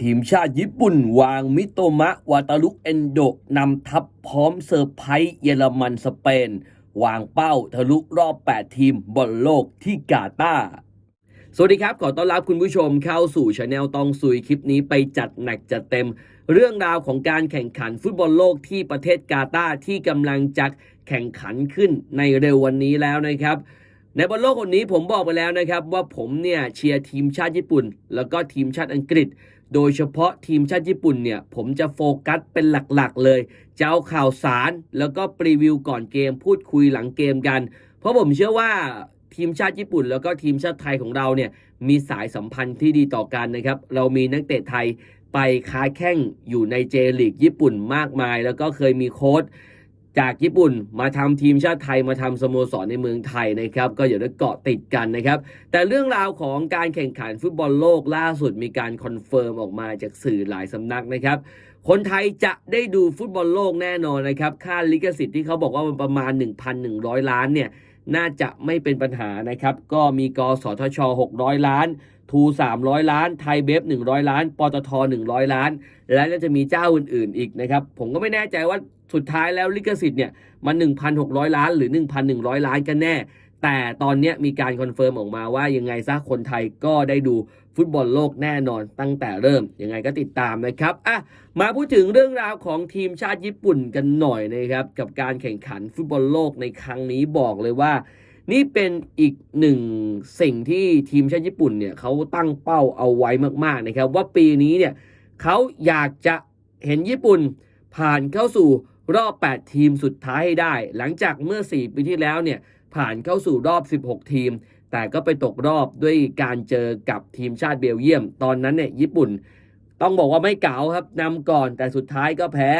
ทีมชาติญี่ปุ่นวางมิโตมะวาตาลุเอนโดนำทัพพร้อมเซอร์ไพรส์เยอรมันสเปน วางเป้าทะลุรอบ 8 ทีมบอลโลกที่กาตาร์สวัสดีครับ ขอต้อนรับคุณผู้ชมเข้าสู่ช anel ตองซุยคลิปนี้ไปจัดหนักจัดเต็ม เรื่องราวของการแข่งขันฟุตบอลโลกที่ประเทศกาตาร์ที่กำลังจะแข่งขันขึ้นในเร็ววันนี้แล้วนะครับในบอลโลกคนนี้ผมบอกไปแล้วนะครับว่าผมเนี่ยเชียร์ทีมชาติญี่ปุ่น แล้วก็ทีมชาติอังกฤษ โดยเฉพาะทีมชาติญี่ปุ่นเนี่ย ผมจะโฟกัสเป็นหลักๆเลย จะเอาข่าวสารแล้วก็ปรีวิวก่อนเกม พูดคุยหลังเกมกัน เพราะผมเชื่อว่าทีมชาติญี่ปุ่น แล้วก็ทีมชาติไทยของเราเนี่ยมีสายสัมพันธ์ที่ดีต่อกันนะครับ เรามีนักเตะไทยไปค้าแข่งอยู่ในเจลีกญี่ปุ่นมากมาย แล้วก็เคยมีโค้ช จากญี่ปุ่นมาทำทีมชาติไทยมาทำสโมสรในเมืองไทยนะครับ ก็อย่าได้เกาะติดกันนะครับ แต่เรื่องราวของการแข่งขันฟุตบอลโลกล่าสุดมีการคอนเฟิร์มออกมาจากสื่อหลายสำนักนะครับ คนไทยจะได้ดูฟุตบอลโลกแน่นอนนะครับ ค่าลิขสิทธิ์ที่เขาบอกว่ามันประมาณ 1,100 ล้านเนี่ยน่าจะไม่เป็นปัญหานะครับ ก็มีกสทช 600 ล้าน ทู300 ล้าน ไทยเบฟ100 ล้าน ปตท 100 ล้าน และก็จะมีเจ้าอื่นๆ อีกนะครับ ผมก็ไม่แน่ใจว่าสุดท้ายแล้วลิขสิทธิ์เนี่ยมัน 1,600 ล้านหรือ 1,100 ล้านกันแน่ แต่ตอนนี้มีการคอนเฟิร์มออกมาว่ายังไงซะคนไทยก็ได้ดูฟุตบอลโลกแน่นอนตั้งแต่เริ่ม ยังไงก็ติดตามนะครับอะมาพูดถึงเรื่องราวของทีมชาติญี่ปุ่นกันหน่อยนะครับ กับการแข่งขันฟุตบอลโลกในครั้งนี้บอกเลยว่า นี่เป็นอีกหนึ่งสิ่งที่ทีมชาติญี่ปุ่นเนี่ยเขาตั้งเป้าเอาไว้มากๆนะครับ ว่าปีนี้เนี่ยเขาอยากจะเห็นญี่ปุ่นผ่านเข้าสู่รอบ 8 ทีมสุดท้ายให้ได้ หลังจากเมื่อ 4 ปีที่แล้วเนี่ยผ่านเข้าสู่รอบ 16 ทีม แต่ก็ไปตกรอบด้วยการเจอกับทีมชาติเบลเยียม ตอนนั้นเนี่ยญี่ปุ่น ต้องบอกว่าไม่เก๋าครับนำก่อนแต่สุดท้ายก็แพ้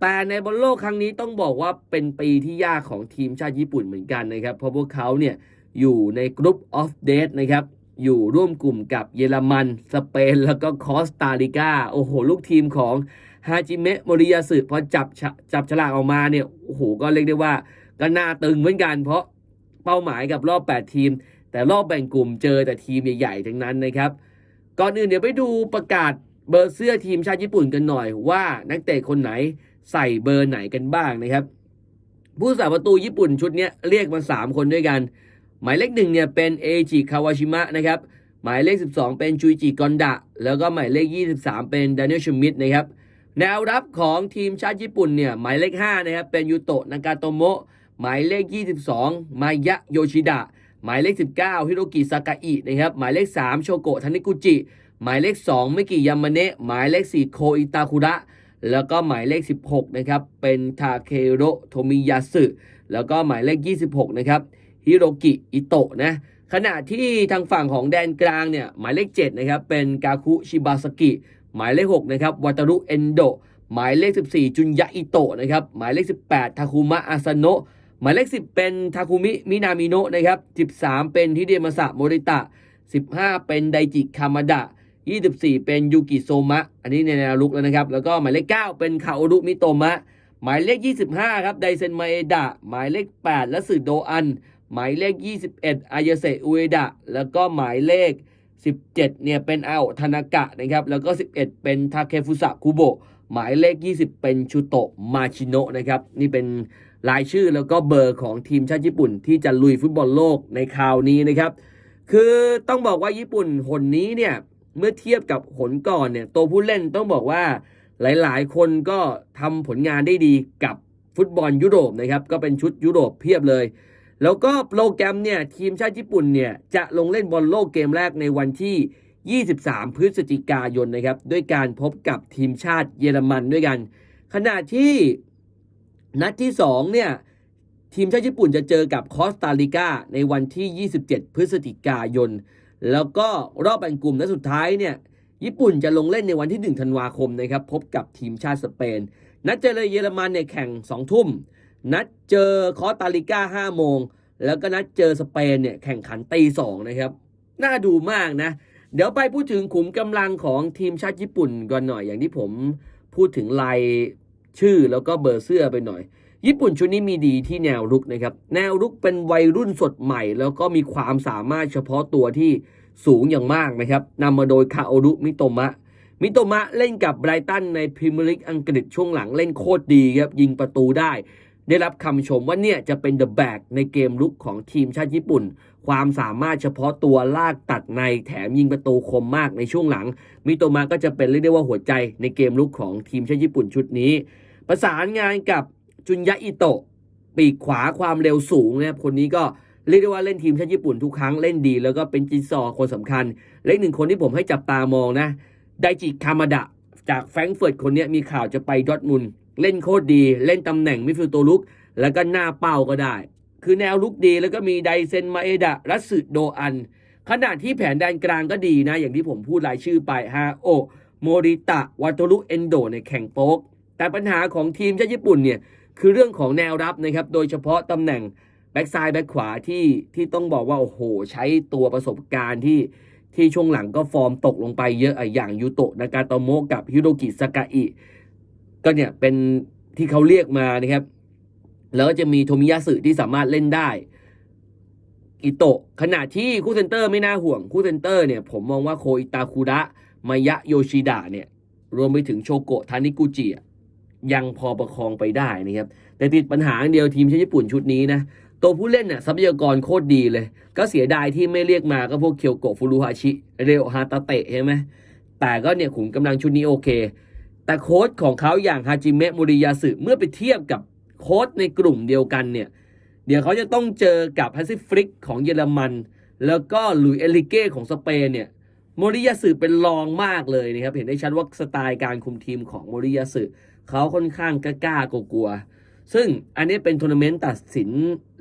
แต่ในบอลโลกครั้งนี้ต้องบอกว่าเป็นปีที่ยากของทีมชาติญี่ปุ่นเหมือนกันนะครับ เพราะพวกเขาเนี่ยอยู่ในกรุ๊ปออฟเดทนะครับ อยู่ร่วมกลุ่มกับเยอรมัน สเปน แล้วก็คอสตาริกา โอ้โห ลูกทีมของฮาจิเมะมริยาสึพอจับจับฉลากออกมาเนี่ย โอ้โห ก็เรียกได้ว่าก็น่าตึงเหมือนกัน เพราะเป้าหมายกับรอบ 8 ทีม แต่รอบแบ่งกลุ่มเจอแต่ทีมใหญ่ๆทั้งนั้นนะครับ ก่อนอื่นเดี๋ยวไปดูประกาศเบอร์เสื้อทีมชาติญี่ปุ่นกันหน่อยว่านักเตะคนไหน ใส่เบอร์ไหนกันบ้างนะครับ ผู้สาประตูญี่ปุ่นชุดนี้เรียกมา 3 คนด้วยกัน หมายเลขหนึ่งเนี่ยเป็นเอจิคาวาชิมะนะครับหมายเลข 12 เป็นจุยจิกอนดะ แล้วก็หมายเลข 23 เป็นดานิเอลชมิดนะครับแนวรับของทีมชาติญี่ปุ่นเนี่ยหมายเลข5นะครับเป็นยูโตะนากาโตโมะหมายเลข 22 มายะโยชิดะ หมายเลข 19 ฮิโรกิซากาอินะครับหมายเลข 3 โชโกะทานิกุจิ หมายเลข2มิกิยามาเนะหมายเลข 4 โคอิตาคุระ แล้วก็หมายเลข 16 นะครับ เป็นทาเคโรโทมิยาสึแล้วก็หมายเลข 26 นะครับฮิโรกิอิโตะนะขณะที่ทางฝั่งของแดนกลางเนี่ยหมายเลข 7 นะครับ เป็นกาคุชิบาสกิหมายเลข 6 นะครับวัตารุเอนโดหมายเลข 14 จุนยะอิโตะนะครับหมายเลข 18 ทาคุมะอาซาโนะหมายเลข 10 เป็นทาคุมิมินามิโนะนะครับ 13 เป็นฮิเดมาสะโมริตะ 15 เป็นไดจิคามาดะ 24 เป็นยูกิโซมะ อันนี้ในแนวลุกแล้วนะครับ แล้วก็หมายเลข 9 เป็นคาโอรุมิโตมะ หมายเลข 25 ครับ ไดเซนมาเอดะ หมายเลข 8 และสึโดอัน หมายเลข 21 อายาเซอุเอดะ แล้วก็หมายเลข 17 เนี่ย เป็นอาโอทานากะนะครับ แล้วก็ 11 เป็นทาเคฟุสะคุโบะ หมายเลข 20 เป็นชูโตะมาชิโนะนะครับ นี่เป็นรายชื่อแล้วก็เบอร์ของทีมชาติญี่ปุ่น ที่จะลุยฟุตบอลโลกในคราวนี้นะครับ คือต้องบอกว่าญี่ปุ่นหนนี้เนี่ย เมื่อเทียบกับหนก่อนเนี่ยตัวผู้เล่นต้องบอกว่าหลาย ๆ คนก็ทำผลงานได้ดีกับฟุตบอลยุโรปนะครับ ก็เป็นชุดยุโรปเพียบเลย แล้วก็โปรแกรมเนี่ยทีมชาติญี่ปุ่นเนี่ยจะลงเล่นบอลโลกเกมแรกในวันที่ 23 พฤศจิกายนนะครับ ด้วยการพบกับทีมชาติเยอรมันด้วยกัน ขณะที่นัดที่ 2 เนี่ยทีมชาติญี่ปุ่นจะเจอกับคอสตาริกาในวันที่ 27 พฤศจิกายน แล้วก็รอบแบ่งกลุ่มนัดสุดท้ายเนี่ยญี่ปุ่นจะลงเล่นในวันที่ 1 ธันวาคมนะครับ พบกับทีมชาติสเปน นัดเจอเลยเยอรมันเนี่ยแข่ง 2 ทุ่ม นัดเจอคอสตาริก้า5โมง แล้วก็นัดเจอสเปนเนี่ยแข่งขันตีสองนะครับ น่าดูมากนะ เดี๋ยวไปพูดถึงขุมกำลังของทีมชาติญี่ปุ่นก่อนหน่อยอย่างที่ผมพูดถึงลายชื่อแล้วก็เบอร์เสื้อไปหน่อย ญี่ปุ่นชุดนี้มีดีที่แนวรุกนะครับ แนวรุกเป็นวัยรุ่นสดใหม่ แล้วก็มีความสามารถเฉพาะตัวที่สูงอย่างมากนะครับนำมาโดยคาโอรุมิโตมะ มิโตมะเล่นกับไบรตันในพรีเมียร์ลีกอังกฤษช่วงหลังเล่นโคตรดีครับ ยิงประตูได้ ได้รับคำชมว่าเนี่ยจะเป็นเดอะแบกในเกมลุกของทีมชาติญี่ปุ่น ความสามารถเฉพาะตัวลากตัดในแถมยิงประตูคมมากในช่วงหลัง มิโตมะก็จะเป็นเรียกได้ว่าหัวใจในเกมลุกของทีมชาติญี่ปุ่นชุดนี้ ประสานงานกับ จุนยะอิโตะปีกขวาความเร็วสูงนะครับคนนี้ก็เรียกได้ว่าเล่นทีมชาติญี่ปุ่นทุกครั้งเล่นดี แล้วก็เป็นจินซอร์คนสำคัญ และหนึ่งคนที่ผมให้จับตามองนะไดจิคามาดะ จากแฟรงเฟิร์ตคนนี้มีข่าวจะไปดอทมุนเล่นโคตรดี เล่นตำแหน่งมิดฟิลด์ตัวลุก แล้วก็หน้าเป้าก็ได้ คือแนวลุกดีแล้วก็มีไดเซนมาเอดะรัสสึโดอัน ขณะที่แผนแดนกลางก็ดีนะ อย่างที่ผมพูดรายชื่อไปฮาโอโมริตะวาโตรุเอนโดในแข่งโป๊กแต่ปัญหาของทีมชาติญี่ปุ่นเนี่ย คือเรื่องของแนวรับนะครับ โดยเฉพาะตำแหน่งแบ็กซ้ายแบ็กขวาที่ที่ต้องบอกว่าโอ้โห ใช้ตัวประสบการณ์ที่ที่ช่วงหลังก็ฟอร์มตกลงไปเยอะอะอย่างยูโตะนากาโตโมกับฮิโรกิสากาอิก็เนี่ยเป็นที่เขาเรียกมานะครับ แล้วก็จะมีโทมิยาสึที่สามารถเล่นได้อิโตะขณะที่คู่เซนเตอร์ไม่น่าห่วงคู่เซนเตอร์เนี่ยผมมองว่าโคอิตาคุระมายะโยชิดะเนี่ยรวมไปถึงโชโกะทานิกุจิ ยังพอประคองไปได้นะครับแต่ติดปัญหาเดียวทีมชาติญี่ปุ่นชุดนี้นะตัวผู้เล่นน่ะทรัพยากรโคตรดีเลย ก็เสียดายที่ไม่เรียกมาก็พวกเคียวโกะฟูรุฮาชิเรโอฮาตาเตะใช่ไหมแต่ก็เนี่ยขุมกำลังชุดนี้โอเค แต่โค้ชของเขาอย่างฮาจิเมะมูริยาสึเมื่อไปเทียบกับโค้ชในกลุ่มเดียวกันเนี่ยเดี๋ยวเขาจะต้องเจอกับแพซิฟิกของเยอรมัน แล้วก็ลุยเอลิเก้ของสเปนเนี่ยโมริยาสึเป็นรองมากเลยนะครับเห็นได้ชัดว่าสไตล์การคุมทีมของโมริยาสึ เขาค่อนข้างกล้ากลัวๆซึ่งอันนี้เป็นทัวร์นาเมนต์ตัดสิน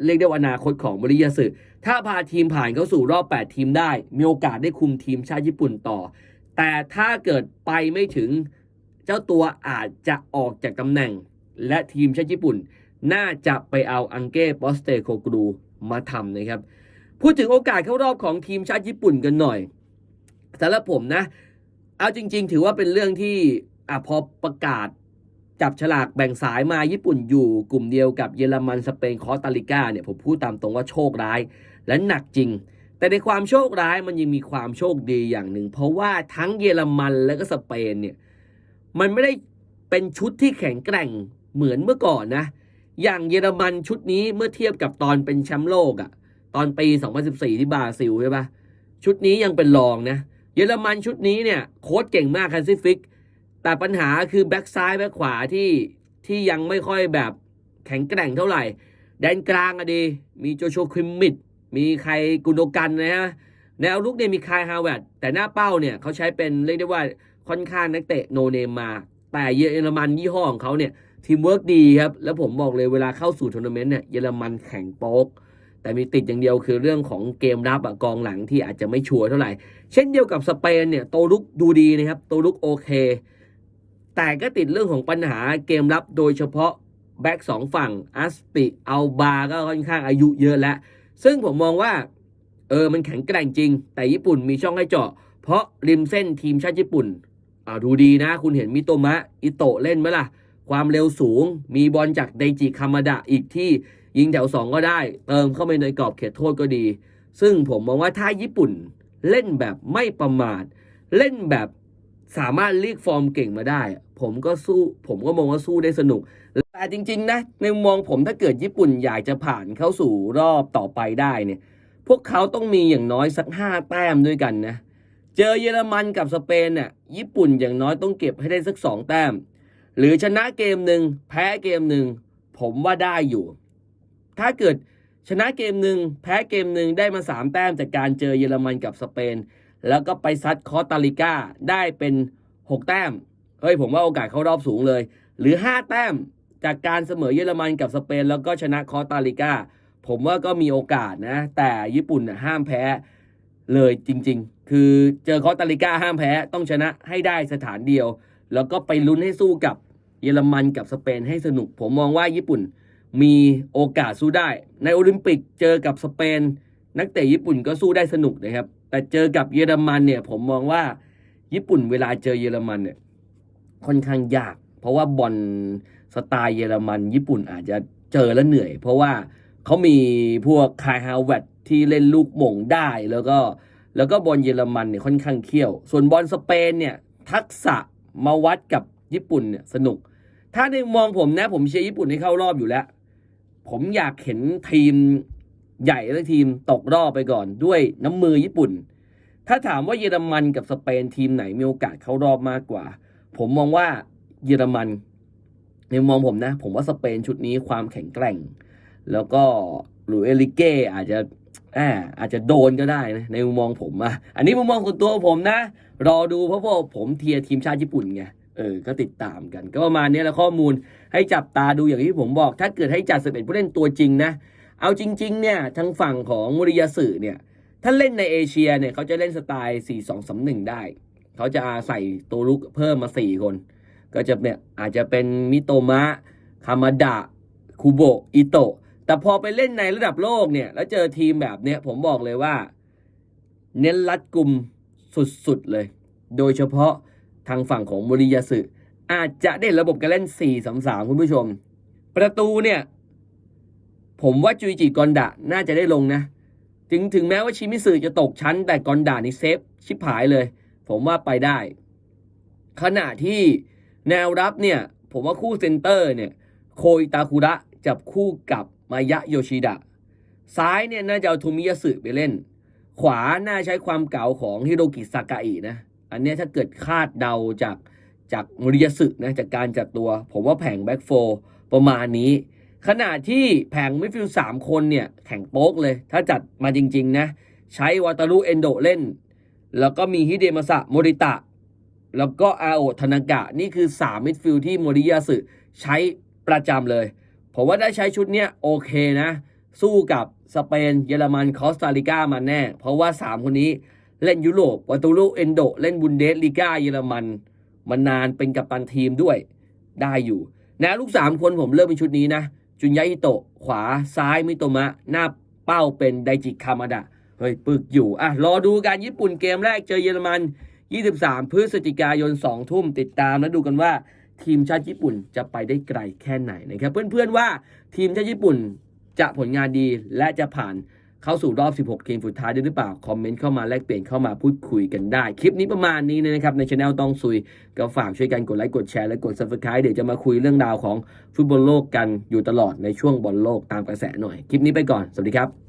เรียกได้ว่าอนาคตของโมริยาสึถ้าพาทีมผ่านเข้าสู่รอบ 8 ทีมได้ มีโอกาสได้คุมทีมชาติญี่ปุ่นต่อ แต่ถ้าเกิดไปไม่ถึงเจ้าตัวอาจจะออกจากตำแหน่ง และทีมชาติญี่ปุ่น น่าจะไปเอาอังเก้ปอสเตโคกรูมาทำนะครับ พูดถึงโอกาสเข้ารอบของทีมชาติญี่ปุ่นกันหน่อยสำหรับผมนะ เอาจริง ๆ ถือว่าเป็นเรื่องที่อพอประกาศ จับฉลากแบ่งสายมาญี่ปุ่นอยู่กลุ่มเดียวกับเยอรมันสเปนคอสตาริกาเนี่ยผมพูดตามตรงว่าโชคร้ายและหนักจริง แต่ในความโชคร้ายมันยังมีความโชคดีอย่างหนึ่ง เพราะว่าทั้งเยอรมันและก็สเปนเนี่ยมันไม่ได้เป็นชุดที่แข็งแกร่งเหมือนเมื่อก่อนนะ อย่างเยอรมันชุดนี้เมื่อเทียบกับตอนเป็นแชมป์โลกอะตอนปี 2014 ที่บราซิลใช่ปะชุดนี้ยังเป็นรองนะเยอรมันชุดนี้เนี่ยโค้ชเก่งมากคันซิฟิก แต่ปัญหาคือแบ็กซ้ายแบ็กขวาที่ที่ยังไม่ค่อยแบบแข็งแกร่งเท่าไหร่ แดนกลางอะดี มีโจโชคริมมิดมีใครกุนโดกันนะฮะแนวลุกเนี่ยมีคายฮาวเวิร์ดแต่หน้าเป้าเนี่ยเขาใช้เป็นเรียกได้ว่าค่อนข้างนักเตะโนเนมมา แต่เยอรมันยี่ห้อของเขาเนี่ยทีมเวิร์กดีครับ แล้วผมบอกเลยเวลาเข้าสู่ทัวร์นาเมนต์เนี่ยเยอรมันแข่งโป๊ก แต่มีติดอย่างเดียวคือเรื่องของเกมรับอะกองหลังที่อาจจะไม่ชัวร์เท่าไหร่ เช่นเดียวกับสเปนเนี่ยโตลุกดูดีนะครับโตลุกโอเค แต่ก็ติดเรื่องของปัญหาเกมรับโดยเฉพาะแบ็กสองฝั่งอัสปิอัลบาก็ค่อนข้างอายุเยอะแล้ว ซึ่งผมมองว่า เออมันแข็งแกร่งจริง แต่ญี่ปุ่นมีช่องให้เจาะ เพราะริมเส้นทีมชาติญี่ปุ่นอ่าดูดีนะ คุณเห็นมิโตมะ อิโตะเล่นไหมล่ะ ความเร็วสูง มีบอลจากไดจิคามาดะอีกที่ยิงแถวสองก็ได้ เติมเข้าไปในกรอบเขตโทษก็ดี ซึ่งผมมองว่าถ้าญี่ปุ่นเล่นแบบไม่ประมาท เล่นแบบ สามารถเรียกฟอร์มเก่งมาได้ ผมก็สู้ ผมก็มองว่าสู้ได้สนุก แต่จริง ๆ นะ ในมุมมองผมถ้าเกิดญี่ปุ่นอยากจะผ่านเข้าสู่รอบต่อไปได้เนี่ย พวกเขาต้องมีอย่างน้อยสักห้าแต้มด้วยกันนะ เจอเยอรมันกับสเปนเนี่ยญี่ปุ่นอย่างน้อยต้องเก็บให้ได้สักสองแต้ม หรือชนะเกมหนึ่งแพ้เกมหนึ่งผมว่าได้อยู่ ถ้าเกิดชนะเกมหนึ่งแพ้เกมหนึ่งได้มาสามแต้มจากการเจอเยอรมันกับสเปน แล้วก็ไปซัดคอสตาริก้าได้เป็นหกแต้ม เฮ้ยผมว่าโอกาสเข้ารอบสูงเลย หรือห้าแต้มจากการเสมอเยอรมันกับสเปน แล้วก็ชนะคอสตาริก้าผมว่าก็มีโอกาสนะ แต่ญี่ปุ่นน่ะห้ามแพ้เลยจริง ๆ คือเจอคอสตาริก้าห้ามแพ้ต้องชนะให้ได้สถานเดียว แล้วก็ไปลุ้นให้สู้กับเยอรมันกับสเปนให้สนุก ผมมองว่าญี่ปุ่นมีโอกาสสู้ได้ ในโอลิมปิกเจอกับสเปน นักเตะญี่ปุ่นก็สู้ได้สนุกนะครับ แต่เจอกับเยอรมันเนี่ย ผมมองว่าญี่ปุ่นเวลาเจอเยอรมันเนี่ย ค่อนข้างยาก เพราะว่าบอลสไตล์เยอรมัน ญี่ปุ่นอาจจะเจอแล้วเหนื่อย เพราะว่าเขามีพวกคายฮาวเวตที่เล่นลูกหม่งได้แล้วก็แล้วก็บอลเยอรมันเนี่ยค่อนข้างเขี้ยว ส่วนบอลสเปนเนี่ย ทักษะมาวัดกับญี่ปุ่นเนี่ยสนุก ถ้าในมุมมองผมนะ ผมเชียร์ญี่ปุ่นให้เข้ารอบอยู่แล้ว ผมอยากเห็นทีม ใหญ่และทีมตกรอบไปก่อนด้วยน้ำมือญี่ปุ่น ถ้าถามว่าเยอรมันกับสเปนทีมไหนมีโอกาสเข้ารอบมากกว่า ผมมองว่าเยอรมันในมุมมองผมนะ ผมว่าสเปนชุดนี้ความแข็งแกร่ง แล้วก็หลุยเอลิเก้อาจจะอ่าอาจจะโดนก็ได้นะในมุมมองผมอะอันนี้มุมมองส่วนตัวผมนะ รอดูเพราะว่าผมเทียร์ทีมชาติญี่ปุ่นไงเออ ก็ติดตามกัน ก็ประมาณนี้แหละข้อมูลให้จับตาดูอย่างที่ผมบอก ถ้าเกิดให้จัดสิบเอ็ดผู้เล่นตัวจริงนะ เอาจริง ๆ เนี่ยทางฝั่งของมุริยาสึเนี่ยถ้าเล่นในเอเชียเนี่ยเขาจะเล่นสไตล์ 4 2 3 1 ได้ เขาจะใส่ตัวลุกเพิ่มมา 4 คน ก็จะเนี่ยอาจจะเป็นมิโตมะคามาดะคูโบะอิโตะแต่พอไปเล่นในระดับโลกเนี่ย แล้วเจอทีมแบบเนี้ยผมบอกเลยว่า เน้นรัดกลุ่มสุด ๆ เลย โดยเฉพาะทางฝั่งของมุริยาสึอาจจะได้ระบบการเล่น 4-3-3 คุณผู้ชม ประตูเนี่ย ผมว่าจุยจิกอนดะน่าจะได้ลงนะ ถึงถึงแม้ว่าชิมิสึจะตกชั้น แต่กอนดานี่เซฟชิบหายเลย ผมว่าไปได้ ขณะที่แนวรับเนี่ย ผมว่าคู่เซนเตอร์เนี่ย โคอิตาคุระจับคู่กับมายะโยชิดะ ซ้ายเนี่ยน่าจะเอาโทมิยาสึไปเล่น ขวาน่าใช้ความเก่าของฮิโรกิซากาอินะ อันนี้ถ้าเกิดคาดเดาจากจากมริยาสึนะจากการจัดตัว ผมว่าแผงแบ็กโฟประมาณนี้ ขณะที่แผงมิดฟิลด์สามคนเนี่ย แข่งโป๊กเลย ถ้าจัดมาจริง ๆ นะ ใช้วาตารุเอนโดเล่น แล้วก็มีฮิเดมาสะโมริตะ แล้วก็อาโอทานากะ นี่คือ 3 มิดฟิลด์ที่โมริยาสึใช้ประจำเลย ผมว่าได้ใช้ชุดเนี้ยโอเคนะ สู้กับสเปน เยอรมันคอสตาริกามาแน่ เพราะว่า 3 คนนี้เล่นยุโรปวาตูรุเอนโดเล่นบุนเดสลีกาเยอรมันมานานเป็นกัปตันทีมด้วยได้อยู่ นะลูก 3 คนผมเลือกเป็นชุดนี้นะ จุนยาอิโตะ ขวาซ้ายมิโตมะ หน้าเป้าเป็นไดจิคามาดะ เฮ้ย ปึกอยู่ อะ รอดูการญี่ปุ่นเกมแรกเจอเยอรมัน 23 พฤศจิกายน 2 ทุ่มติดตามและดูกันว่าทีมชาติญี่ปุ่นจะไปได้ไกลแค่ไหนนะครับ เพื่อนๆว่าทีมชาติญี่ปุ่นจะผลงานดีและจะผ่าน เข้าสู่รอบ 16 ทีมสุดท้ายได้หรือเปล่า คอมเมนต์เข้ามาแลกเปลี่ยนเข้ามาพูดคุยกันได้ คลิปนี้ประมาณนี้นะครับ ในช anel ต้องซุย ก็ฝากช่วยกันกดไลค์กดแชร์และกด subscribe เดี๋ยวจะมาคุยเรื่องราวของฟุตบอลโลกกันอยู่ตลอดในช่วงบอลโลกตามกระแสหน่อย คลิปนี้ไปก่อน สวัสดีครับ